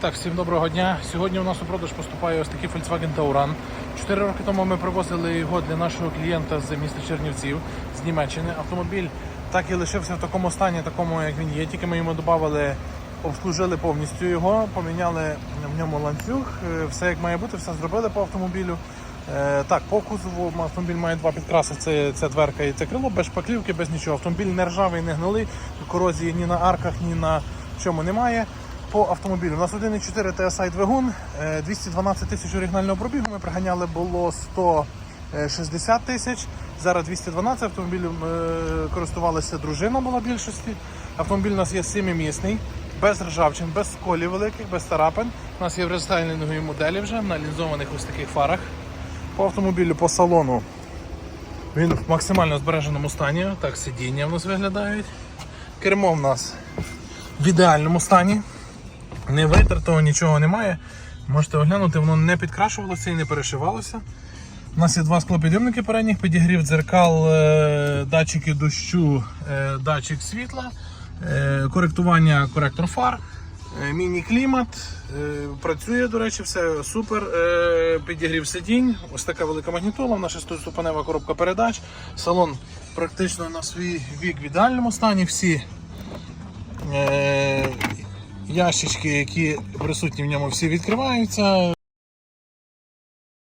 Так, всім доброго дня. Сьогодні у нас у продаж поступає ось такий Volkswagen Tauran. Чотири роки тому ми привозили його для нашого клієнта з міста Чернівців з Німеччини. Автомобіль так і лишився в такому стані, такому як він є. Тільки ми йому додали, обслужили повністю його, поміняли в ньому ланцюг, е, все як має бути, все зробили по автомобілю. Е, Так, по кузову автомобіль має два підкраси, це, це дверка і це крило, без шпаклівки, без нічого. Автомобіль не ржавий, не гнилий, корозії ні на арках, ні на чому немає. По автомобілю. У нас 1.4 TSI двигун, е, 212 тисяч оригінального пробігу. Ми приганяли було 160 тисяч. Зараз 212 автомобілем е, користувалася дружина була більшості. Автомобіль у нас є семимісний, без ржавчин, без сколів великих, без тарапин. У нас є в рестайлінговій моделі вже на лінзованих ось таких фарах. По автомобілю, по салону він в максимально збереженому стані. Так, сидіння в нас виглядають. Кермо в нас в ідеальному стані. Не витертого, нічого немає. Можете оглянути, воно не підкрашувалося і не перешивалося. У нас є два склопідйомники передніх, підігрів дзеркал, е, датчики дощу, е, датчик світла, е, коректування коректор фар, міні-клімат. Працює, до речі, все супер. Підігрів сидінь, ось така велика магнітола, наша ступенева коробка передач. Салон практично на свій вік в ідеальному стані. Всі ящички, які присутні в ньому, всі відкриваються.